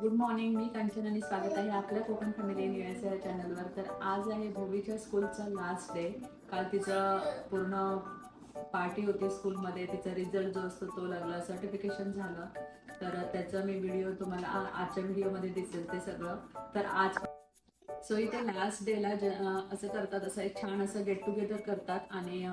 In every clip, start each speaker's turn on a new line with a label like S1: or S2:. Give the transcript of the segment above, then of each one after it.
S1: Good morning मी कंचन आणि स्वागत आहे आपल्या कोकण फॅमिली इन एस या चॅनलवर तर आज आहे भूमीच्या स्कूलचा लास्ट डे काल तिचं पूर्ण पार्टी होती स्कूलमध्ये तिचा रिझल्ट जो असतो तो लागला सर्टिफिकेशन झालं. तर त्याचा मी व्हिडिओ तुम्हाला आजच्या व्हिडिओमध्ये दिसेल ते सगळं. तर आज सो इथे लास्ट डेला ज असं करतात असं एक छान असं गेट टुगेदर करतात आणि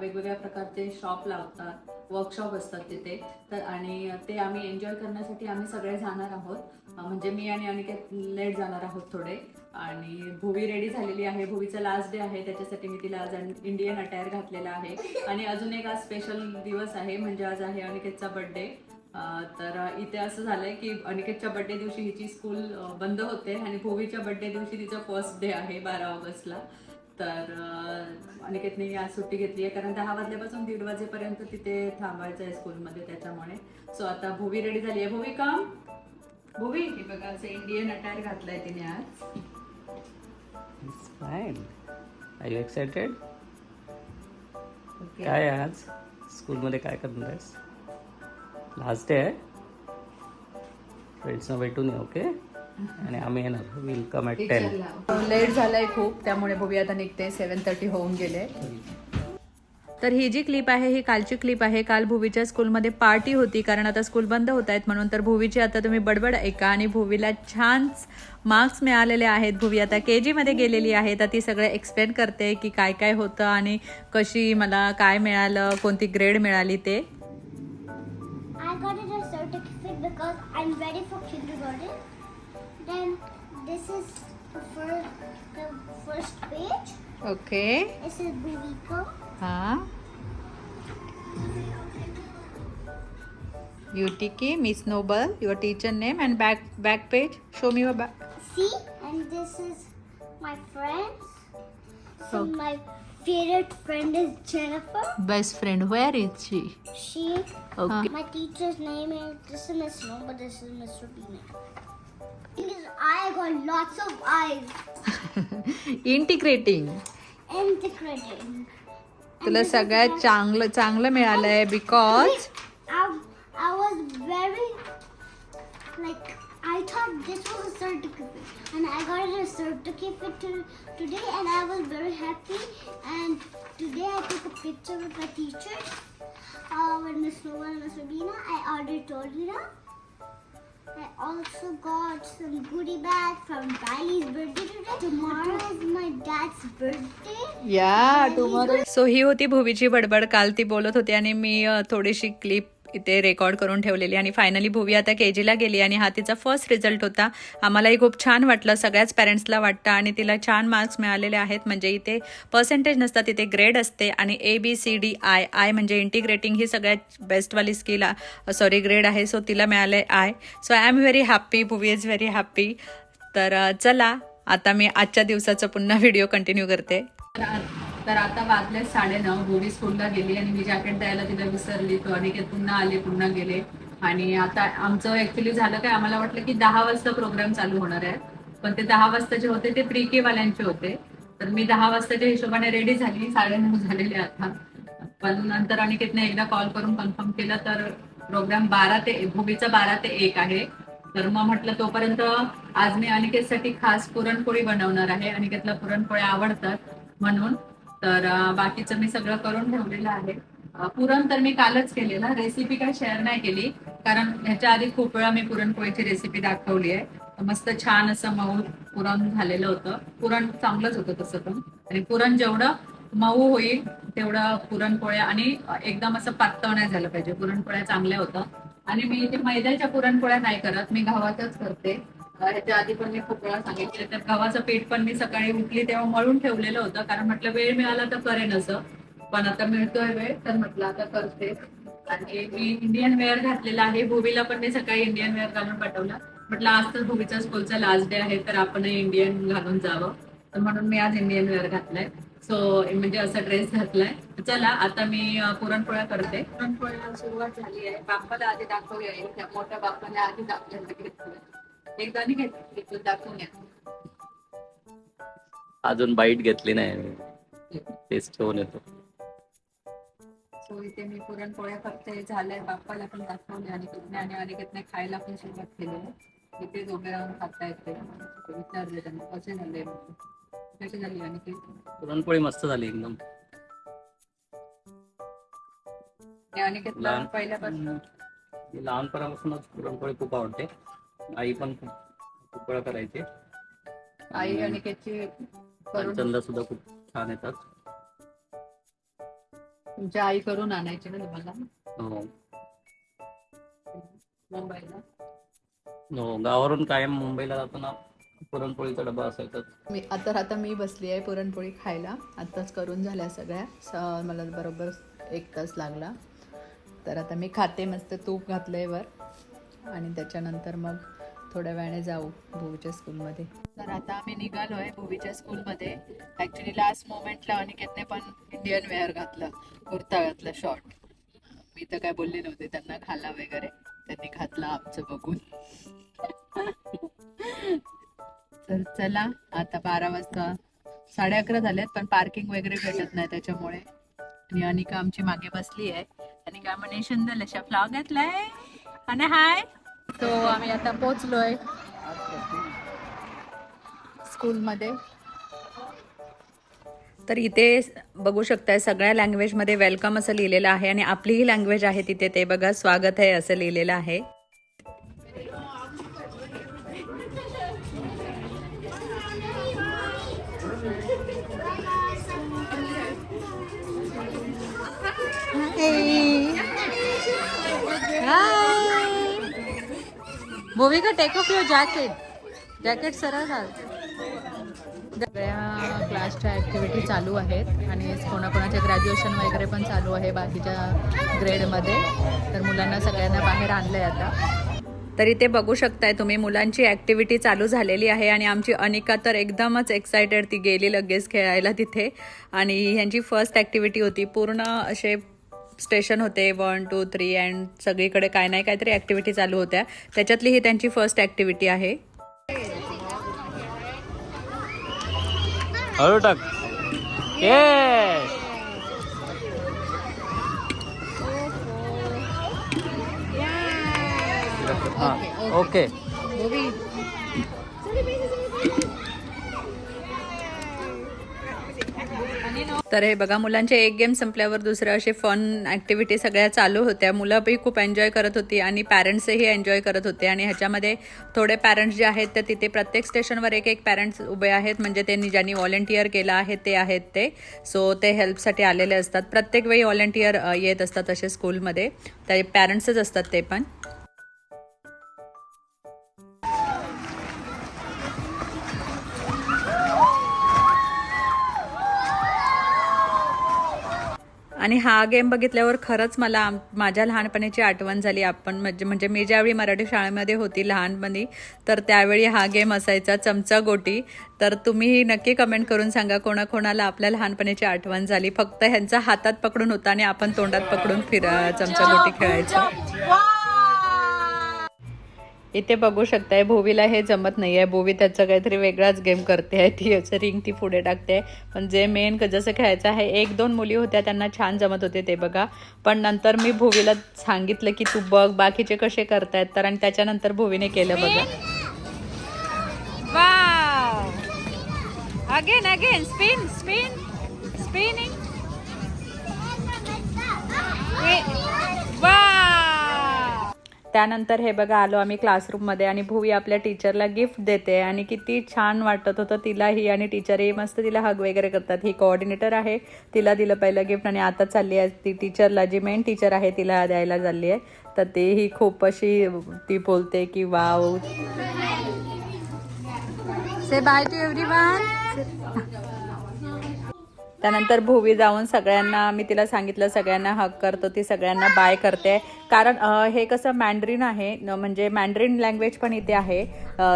S1: वेगवेगळ्या प्रकारचे शॉप लावतात. वर्कशॉप असतात तिथे. तर आणि ते आम्ही एन्जॉय करण्यासाठी आम्ही सगळे जाणार आहोत. म्हणजे मी आणि अनिकेत लेट जाणार आहोत थोडे. आणि भुवी रेडी झालेली आहे. भुवीचा लास्ट डे आहे. त्याच्यासाठी मी तिला आज इंडियन अटायर घातलेला आहे. आणि अजून एक आज स्पेशल दिवस आहे. म्हणजे आज आहे अनिकेतचा बर्थडे तर इथे असं झालंय की अनिकेतच्या बर्थडे दिवशी हिची स्कूल बंद होते. आणि भुवीच्या बर्थडे दिवशी तिचा फर्स्ट डे आहे बारा ऑगस्टला. तर अनिकेतने आज सुट्टी घेतली आहे. कारण दहा वाजल्यापासून दीड वाजेपर्यंत तिथे थांबायचं आहे स्कूलमध्ये त्याच्यामुळे. सो आता भुवी रेडी झाली आहे. भुवी काम भुवी. हे बघा असं इंडियन अटायर घातलंय तिने आज.
S2: It's fine. Are you excited?
S1: Okay
S2: काय आहे आज? स्कूलमध्ये काय करणार आहेस? लास्ट डे आहे? फ्रेंड्सना भेटून ये ओके आणि आम्ही येणार. Will come at ten
S1: late झालाय खूप त्यामुळे भुवी आता निघते. सेवन थर्टी होऊन गेले. तर ही जी क्लिप आहे ही कालची क्लिप आहे. काल भुवीच्या स्कूलमध्ये पार्टी होती कारण आता स्कूल बंद होत आहेत म्हणून. तर भुवीची आता तुम्ही बडबड ऐका आणि भुवीला छान मार्क्स मिळालेले आहेत. भुवी आता के जीमध्ये गेलेली आहे. तर ती सगळं एक्सप्लेन करते की काय काय होतं आणि कशी मला काय मिळालं कोणती ग्रेड मिळाली ते.
S3: I got a certificate because I'm ready for kindergarten. This is the first, the first page.
S1: Okay.
S3: This is Bhuvika.
S1: हाँ beauty miss noble your teacher name and back back page show me your back
S3: see and this is my friends so
S1: okay.
S3: my favorite friend is jennifer
S1: best friend where is she
S3: she
S1: okay
S3: my teacher's name is this is miss noble this is mr Rubina. Because I got lots of eyes
S1: integrating
S3: integrating.
S1: तुला सगळ्यात चांगलं चांगलं मिळालंय because
S3: I, I was very like I thought this was a certificate and I got a certificate to, today and I was very happy and today I took a picture with my teachers uh, with Miss Nova and Miss Rabina. I already told you that. I also got some goodie bag from Riley's birthday today. Tomorrow is my dad's birthday.
S1: या tomorrow so ही होती भुवीची बडबड काल ती बोलत होती आणि मी अ, थोडीशी क्लिप इथे रेकॉर्ड करून ठेवलेली आणि फायनली भुवी आता के जीला गेली आणि हा तिचा फर्स्ट रिझल्ट होता. आम्हालाही खूप छान वाटलं. सगळ्याच पॅरेंट्सला वाटतं आणि तिला छान मार्क्स मिळालेले आहेत. म्हणजे इथे पर्सेंटेज नसतात इथे ग्रेड असते आणि A B C D I I म्हणजे इंटिग्रेटिंग ही सगळ्यात बेस्टवाली स्किल सॉरी ग्रेड आहे. सो तिला मिळाले I so I am very happy Bhuvi is very happy तर uh, चला आता मी आजच्या दिवसाचा पुन्हा व्हिडिओ कंटिन्यू करते. तर आता वाजले साडे नऊ भुवी स्कूलला गेली आणि मी जॅकेट द्यायला तिला विसरली. तो अनिकेत पुन्हा आले पुन्हा गेले. आणि आता आमचं ऍक्च्युली झालं काय? आम्हाला वाटलं की दहा वाजता प्रोग्राम चालू होणार आहे. पण ते दहा वाजता जे होते ते प्री के वाल्यांचे होते. तर मी दहा वाजताच्या हिशोबाने रेडी झाली. साडेनऊ झालेले आता. पण नंतर अनिकेतने एकदा कॉल करून कन्फर्म केलं तर प्रोग्राम बारा ते भूमीचा बारा ते एक आहे. तर मग म्हटलं तोपर्यंत आज मी अनिकेतसाठी खास पुरणपोळी बनवणार आहे. अनिकेतला पुरणपोळ्या आवडतात म्हणून तर बाकीचं मी सगळं करून ठेवलेलं आहे. पुरण तर मी कालच केलेलं रेसिपी काय शेअर नाही केली. कारण ह्याच्या आधी खूप वेळा मी पुरणपोळीची रेसिपी दाखवली आहे. मस्त छान असं मऊ पुरण झालेलं होतं. पुरण चांगलंच होतं तसं पण. आणि पुरण जेवढं मऊ होईल तेवढं पुरणपोळ्या आणि एकदम असं पातळ नाही झालं पाहिजे. पुरणपोळ्या चांगल्या होतं. आणि मी इथे मैद्याच्या पुरणपोळ्या नाही करत. मी गव्हाच्याच करते. ह्याच्या आधी पण मी खूप वेळा सांगितले तर गव्हाचं पीठ पण मी सकाळी उठली तेव्हा मळून ठेवलेलं होतं कारण म्हटलं वेळ मिळाला तर करेन असं. पण आता मिळतोय वेळ तर म्हटलं आता करते. आणि मी इंडियन वेअर घातलेला आहे. भूमीला पण मी सकाळी इंडियन वेअर घालून पाठवलं. म्हटलं आज तर भूवीचा स्कूलचा लास्ट डे आहे तर आपण इंडियन घालून जावं. तर म्हणून मी आज इंडियन वेअर घातलाय. सो म्हणजे असा ड्रेस घातलाय. चला आता मी पुरणपोळ्या करते. पुरणपोळ्या सुरुवात झाली आहे. बाप्पाला आधी दाखवूया त्या मोठ्या बापाने आधी दाखवलं एकदा नाही घेतलं दाखवून
S2: अजून बाईट घेतली नाही टेस्ट ठेवून येतो.
S1: सो इथे मी पुरणपोळ्या करते झालंय बाप्पाला पण दाखवले आणि आणि अनिकेतने खायला पण सुरुवात केली आहे. इथे उभे राहून खाता येते. विचारले त्यांना कसे झाले? कशी झाली आणि ते?
S2: पुरणपोळी मस्त झाली एकदम.
S1: अनिकेतला
S2: लहान-
S1: पहिल्यापासून.
S2: मी लहानपणापासूनच पुरणपोळी खूप आवडते. आई पण खूप खूप वेळा करायची.
S1: आई अनिकेतची करून
S2: चंद सुद्धा खूप छान येतात.
S1: तुमच्या आई करून आणायची ना तुम्हाला?
S2: हो.
S1: मुंबईला?
S2: हो गावावरून कायम मुंबईला जाताना पुरणपोळीचा डबा असायचाच
S1: मी आता आता मी बसली आहे पुरणपोळी खायला. आत्ताच करून झाल्या सगळ्या. स मला बरोबर एक तास लागला. तर आता मी खाते मस्त तूप घातलंय वर. आणि त्याच्यानंतर मग थोड्या वेळाने जाऊ भूवीच्या स्कूलमध्ये. तर आता आम्ही निघालो आहे भूवीच्या स्कूलमध्ये. ॲक्च्युली लास्ट मोमेंटला अनिकेतने पण इंडियन वेअर घातलं कुर्ता घातला शॉर्ट मी तर काय बोलले नव्हते त्यांना खाला वगैरे. त्यांनी घातला आमचं बघून. तर चला आता बारा वाजता. साडे अकरा झालेत पण पार्किंग वगैरे भेटत नाही त्याच्यामुळे. आणि अनिका आमची मागे बसली आहे अनिका म्हणे शिंदल अशा फ्लॉग घातलाय? आणि हाय. तो आम्ही आता पोचलोय स्कूलमध्ये. तर इथे बघू शकताय सगळ्या लँग्वेजमध्ये वेलकम असं लिहिलेलं आहे आणि आपली ही लँग्वेज आहे तिथे. ते बघा स्वागत आहे असं लिहिलेलं आहे. Bhumika take off your jacket jacket सरळ घाल. सगळ्या क्लासच्या ॲक्टिव्हिटी चालू आहेत आणि कोणाकोणाचे ग्रॅज्युएशन वगैरे पण चालू आहे बाकीच्या ग्रेडमध्ये तर मुलांना सगळ्यांना बाहेर आणलं आहे आता. तर इथे बघू शकताय तुम्ही मुलांची ॲक्टिव्हिटी चालू झालेली आहे आणि आमची अनिका तर एकदमच एक्सायटेड ती गेली लगेच खेळायला तिथे. आणि ह्यांची फर्स्ट ॲक्टिव्हिटी होती. पूर्ण असे स्टेशन होते वन टू थ्री अँड सगळीकडे काय नाही काहीतरी ॲक्टिव्हिटी चालू होत्या. त्याच्यातली ही त्यांची फर्स्ट ॲक्टिव्हिटी आहे.
S2: हळू टाक. ये ओके
S1: तर हे बघा मुलांचे एक गेम संपल्यावर दुसरं असे फन ॲक्टिव्हिटी सगळ्या चालू होत्या. मुलंही खूप एन्जॉय करत होती आणि पॅरेंट्सही एन्जॉय करत होते. आणि ह्याच्यामध्ये थोडे पॅरेंट्स जे आहेत तर तिथे प्रत्येक स्टेशनवर एक एक पॅरेंट्स उभे आहेत. म्हणजे त्यांनी ज्यांनी व्हॉलेंटियर केलं आहे ते आहेत ते. सो ते हेल्पसाठी आलेले असतात. प्रत्येक वेळी व्हॉलेंटियर येत असतात असे स्कूलमध्ये ते पॅरेंट्सच असतात ते पण. आणि हा गेम बघितल्यावर खरंच मला माझ्या लहानपणीची आठवण झाली. आपण म्हणजे म्हणजे मी ज्यावेळी मराठी शाळेमध्ये होती लहानपणी तर त्यावेळी हा गेम असायचा चमचा गोटी. तर तुम्ही नक्की कमेंट करून सांगा कोणाकोणाला आपल्या लहानपणीची आठवण झाली. फक्त ह्यांचा हातात पकडून होता आणि आपण तोंडात पकडून फिर चमचा गोटी खेळायचो. इथे बघू शकताय भोवीला हे जमत नाही आहे भोवी त्याचं काहीतरी वेगळाच गेम करते आहे ती असं रिंग ती पुढे टाकते. पण जे मेन जसं खेळायचं आहे एक दोन मुली होत्या त्यांना छान जमत होते ते बघा. पण नंतर मी भोवीला सांगितलं की तू बघ बाकीचे कसे करतायत. तर आणि त्याच्यानंतर भोवीने केलं बघा. Again again spin spin spinning त्यानंतर हे बघा आलो आम्ही क्लासरूममध्ये आणि भुवी आपल्या टीचरला गिफ्ट देते आणि किती छान वाटत होतं तिलाही आणि टीचरही मस्त तिला हग वगैरे करतात. ही कोऑर्डिनेटर आहे तिला दिलं पहिलं गिफ्ट आणि आता चालली आहे ती टीचरला जी मेन टीचर आहे तिला द्यायला चालली आहे. तर तेही खूप अशी ती बोलते की wow say bye to every त्यानंतर भुवी जाऊन सगळ्यांना मी तिला सांगितलं सगळ्यांना हक करतो ती सगळ्यांना बाय करते. कारण हे कसं मँड्रिन आहे म्हणजे मॅन्ड्रिन लँग्वेज पण इथे आहे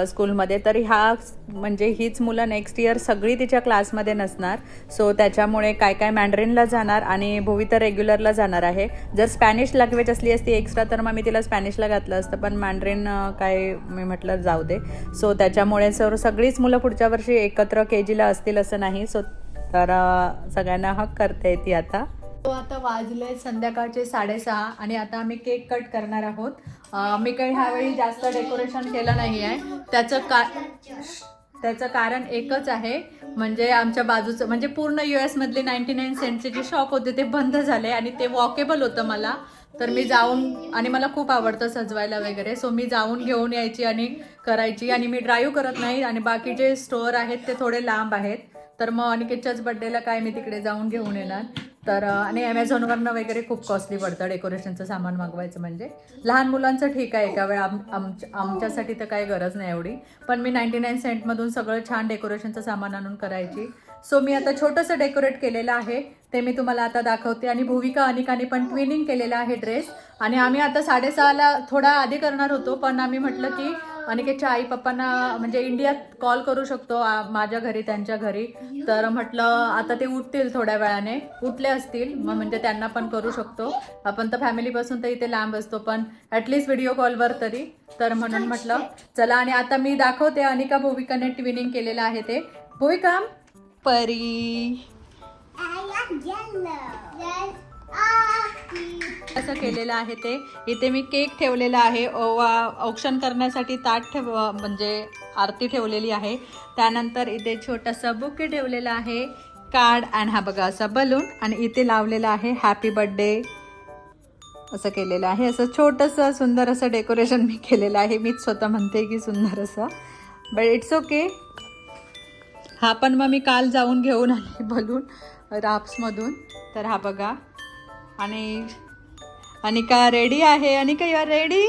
S1: स्कूलमध्ये तर ह्या म्हणजे हीच मुलं नेक्स्ट इयर सगळी तिच्या क्लासमध्ये नसणार. सो त्याच्यामुळे काय काय मॅन्ड्रिनला जाणार आणि भुवी तर रेग्युलरला जाणार आहे. जर स्पॅनिश लँग्वेज असली असती एक्स्ट्रा तर मग मी तिला स्पॅनिशला घातलं असतं. पण मँड्रीन काय मी म्हटलं जाऊ दे. सो त्याच्यामुळे सर सगळीच मुलं पुढच्या वर्षी एकत्र के जीला असतील असं नाही. सो तर सगळ्यांना हक करता येते आता. तो आता वाजले संध्याकाळचे साडेसहा आणि आता आम्ही केक कट करणार आहोत. मी काही ह्यावेळी जास्त डेकोरेशन केलं नाही आहे. त्याचं का त्याचं कारण एकच आहे. म्हणजे आमच्या बाजूचं म्हणजे पूर्ण यू एसमधली नाईन्टी नाईन सेंटचे जे शॉप होते ते बंद झाले आणि ते वॉकेबल होतं मला. तर मी जाऊन आणि मला खूप आवडतं सजवायला वगैरे. सो मी जाऊन घेऊन यायची आणि करायची. आणि मी ड्राईव्ह करत नाही. आणि बाकी जे स्टोअर आहेत ते थोडे लांब आहेत. तर मग अनिकेतच्याच बड्डेला काय मी तिकडे जाऊन घेऊन येणार. तर आणि ॲमेझॉनवरनं वगैरे खूप कॉस्टली पडतं डेकोरेशनचं सामान मागवायचं म्हणजे. लहान मुलांचं ठीक आहे एका वेळ आम आमच्या आमच्यासाठी तर काही गरज नाही एवढी. पण मी नाईन्टी नाईन सेंटमधून सगळं छान डेकोरेशनचं सामान आणून करायची. सो मी आता छोटंसं डेकोरेट केलेलं आहे. ते मी तुम्हाला आता दाखवते. आणि भूविका अनिकाने पण ट्विनिंग केलेला आहे ड्रेस आणि आम्ही आता साडेसहाला थोडा आधी करणार होतो पण आम्ही म्हटलं की अनिकेतच्या आई पप्पांना म्हणजे इंडियात कॉल करू शकतो माझ्या घरी त्यांच्या घरी. तर म्हटलं आता ते उठतील थोड्या वेळाने. उठले असतील मग म्हणजे त्यांना पण करू शकतो. आपण तर फॅमिलीपासून तर इथे लांब असतो पण ॲटलिस्ट व्हिडिओ कॉलवर तरी. तर म्हणून म्हटलं चला आणि आता मी दाखवते अनिका भूविकाने ट्विनिंग केलेलं आहे ते. भूविका! परी. असं केलेलं आहे ते? इथे मी केक ठेवलेला आहे. ओवा औक्षण करण्यासाठी ताट ठेव म्हणजे आरती ठेवलेली आहे. त्यानंतर इथे छोटासा बुके ठेवलेला आहे. कार्ड आणि हा बघा असा बलून आणि इथे लावलेला आहे. हॅपी बड्डे असं केलेलं आहे. असं छोटंसं सुंदर असं डेकोरेशन मी केलेलं आहे. मीच स्वतः म्हणते की सुंदर असं. बट इट्स ओके हा पण मग मी काल जाऊन घेऊन आले बलून राप्समधून. तर हा बघा. आणि अनिका रेडी आहे. Anika
S3: you are ready.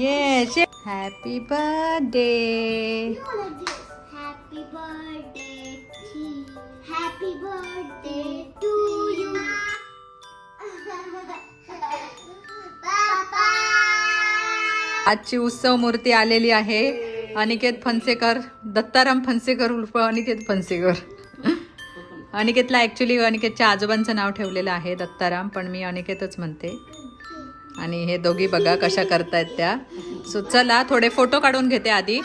S3: Yes happy birthday.
S1: आजची उत्सव मूर्ती आलेली आहे. अनिकेत फणसेकर दत्ताराम फणसेकर उर्फ अनिकेत फणसेकर. अनिकेतला ॲक्च्युली अनिकेतच्या आजोबांचं नाव ठेवलेलं आहे दत्ताराम पण मी अनिकेतच म्हणते. आणि हे दोघी बघा कशा करतायत त्या. सो चला थोडे फोटो काढून घेते आधी.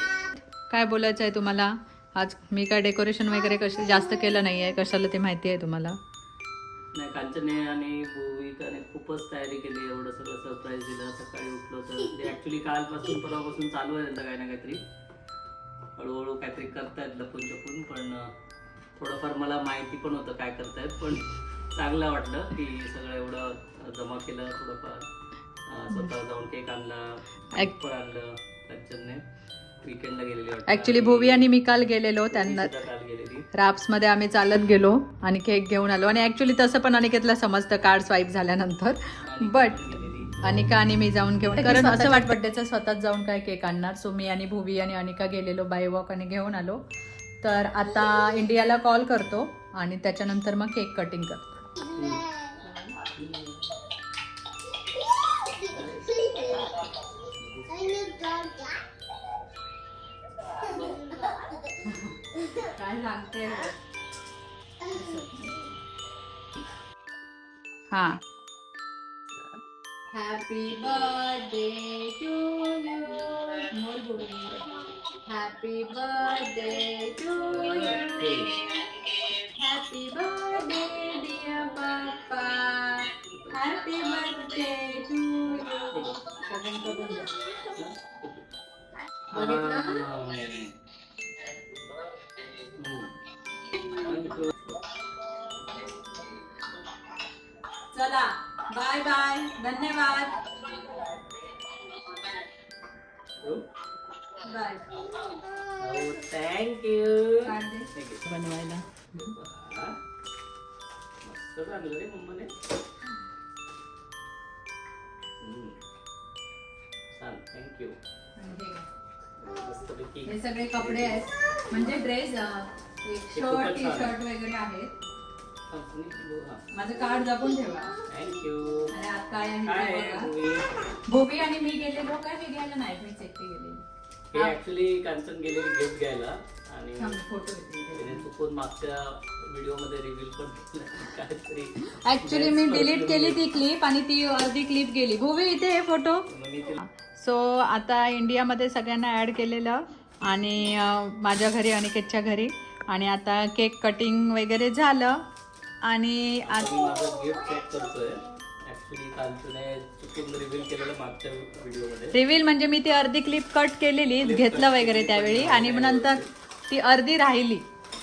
S1: काय बोलायचं आहे तुम्हाला? आज मी काय डेकोरेशन वगैरे कसं जास्त केलं नाही आहे कशाला ते माहिती आहे तुम्हाला?
S2: नाही कांचने आणि भूमिकाने खूपच तयारी केली एवढं सगळं सरप्राईज दिलं सकाळी उठलो तर. ते ऍक्च्युली कालपासून परवापासून चालू आहे त्यांचं काही ना काहीतरी. हळूहळू काहीतरी करतायत लपून जपून पण थोडंफार मला माहिती पण होतं काय करतायत पण चांगलं वाटलं की सगळं एवढं जमा केलं थोडंफार. स्वतः जाऊन केक आणला
S1: Ac-
S2: पण आणलं कांचनने विकेंडला गेलेली वाटतं.
S1: ॲक्च्युली
S2: आणि
S1: भोवी आणि मी काल गेलेलो त्यांना
S2: सुद्धा काल गेलेली.
S1: राप्समध्ये आम्ही चालत गेलो आणि केक घेऊन आलो. आणि ॲक्च्युली तसं पण अनिकेतला समजतं कार्ड स्वाईप झाल्यानंतर.
S2: आणि
S1: बट
S2: गेलेली.
S1: अनिका आणि मी जाऊन घेऊन कारण असं वाट बड्डेचा स्वतःच जाऊन काय केक आणणार? सो मी आणि भुवी आणि अनिका गेलेलो बाय वॉक आणि घेऊन आलो. तर आता इंडियाला कॉल करतो आणि त्याच्यानंतर मग केक कटिंग करतो. काय हा. Happy birthday to you more birthday to you happy birthday dear papa happy birthday to you बघितलं चला बाय बाय धन्यवाद. बाय
S2: थँक्यू
S1: बनवायला.
S2: मस्त लागलं रे मम्माने थँक्यू मस्तपैकी
S1: हे सगळे कपडे आहेत. म्हणजे ड्रेस शर्ट टी. शर्ट वगैरे आहेत.
S2: किलो
S1: माझं कार्ड जपून ठेवा.
S2: थँक्यू
S1: आणि आत भोबी आणि मी गेलेलो काय मी घ्यायला नाही. मीच एकटी गेलेली
S2: हे. ऍक्च्युली कांचन गेलेली गिफ्ट घ्यायला आणि. त्याने चुकून मागच्या व्हिडिओमध्ये रिव्हील पण केलं. काहीतरी
S1: ऍक्च्युली मी डिलीट केली ती क्लिप आणि ती अर्धी क्लिप गेली. भोबी इथे हे फोटो
S2: मग मी तिला
S1: सो आता इंडियामध्ये सगळ्यांना ॲड केलेलं आणि अं, माझ्या घरी अनिकेतच्या घरी. आणि आता केक कटिंग वगैरे झालं. आणि
S2: माझं गिफ्ट चेक करतोय. ऍक्च्युली रिव्हील केलेलं मागच्या व्हिडिओमध्ये
S1: रिव्हील म्हणजे मी ती अर्धी क्लिप कट केलेली घेतलं वगैरे त्यावेळी आणि मग नंतर ती अर्धी राहिली.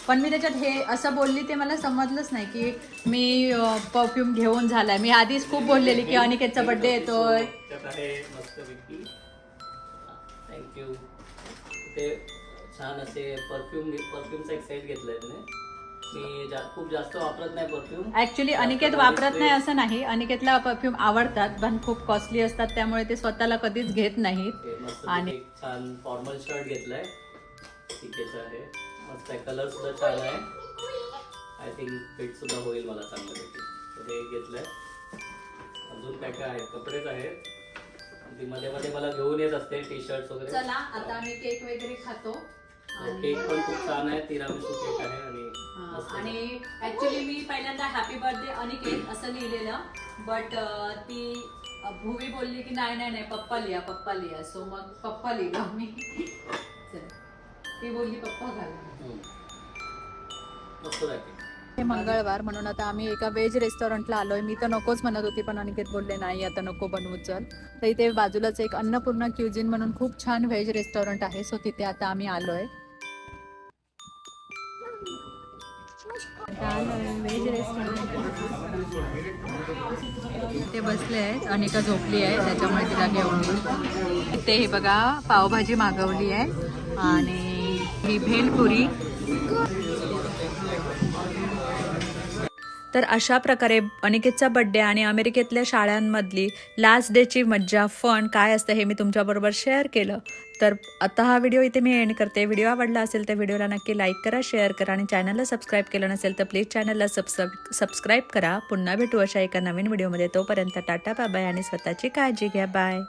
S1: पण मी त्याच्यात हे असं बोलली ते मला समजलंच नाही की मी परफ्यूम घेऊन झालाय. मी आधीच खूप बोललेली की अनिकेतचा बर्थडे येतोय.
S2: थँक्यू ते छान असे परफ्यूम परफ्यूमचा एक सेट घेतलाय मी जा, खूप जास्त वापरत नाही परफ्यूम
S1: ऍक्च्युली अनिकेत वापरत नाही असं नाही. अनिकेतला परफ्यूम आवडतात पण खूप कॉस्टली असतात त्यामुळे ते स्वतःला कधीच घेत नाहीत.
S2: मस्त
S1: आणि-
S2: एक छान फॉर्मल शर्ट घेतलाय. टिकेचा आहे मस्त आहे. कलर सुद्धा छान आहे. आय थिंक फिट सुद्धा होईल मला तर हे घेतलंय. अजून काय काय आहेत कपडेच आहेत. ती मध्ये मध्ये मला घेऊन येत असते टी शर्ट वगैरे.
S1: चला आता आम्ही केक वगैरे खातो.
S2: केक पण खूप छान आहे तिरामिसू केक आहे आणि
S1: हा,
S2: मस्त.
S1: आणि ऍक्च्युली मी पहिल्यांदा हॅपी बर्थडे अनिकेत असं लिहिलेलं बट ती अ, भुवी बोलली की नाही नाही नाही पप्पा लिहा पप्पा लिहा. सो मग पप्पा लिहिलं मी. चला. ती बोलली पप्पा घाला.
S2: हम्म. मस्त आहे cake.
S1: हे मंगळवार म्हणून आता आम्ही एका व्हेज रेस्टॉरंटला आलोय. मी तर नकोच म्हणत होती पण अनिकेत बोलले नाही आता नको बनवू चल. तर इथे बाजूलाच एक अन्नपूर्णा क्युझिन म्हणून खूप छान व्हेज रेस्टॉरंट आहे. सो तिथे आता आम्ही आलोय. व्हेज रेस्टॉरंट ते बसले आहेत अनिका झोपली आहे त्याच्यामुळे तिला घेऊन ते हे बघा पावभाजी मागवली आहे आणि ही भेलपुरी. तर अशा प्रकारे अनिकेतचा बड्डे आणि अमेरिकेतल्या शाळांमधली लास्ट डेची मज्जा फन काय असतं हे मी तुमच्याबरोबर शेअर केलं. तर आता हा व्हिडिओ इथे मी एंड करते. व्हिडिओ आवडला असेल तर व्हिडिओला नक्की लाईक करा शेअर करा आणि चॅनलला सबस्क्राईब केलं नसेल तर प्लीज चॅनलला सबस्क्राईब सबस्क्राईब करा. पुन्हा भेटू अशा एका नवीन व्हिडिओमध्ये तोपर्यंत टाटा बाय आणि स्वतःची काळजी घ्या. बाय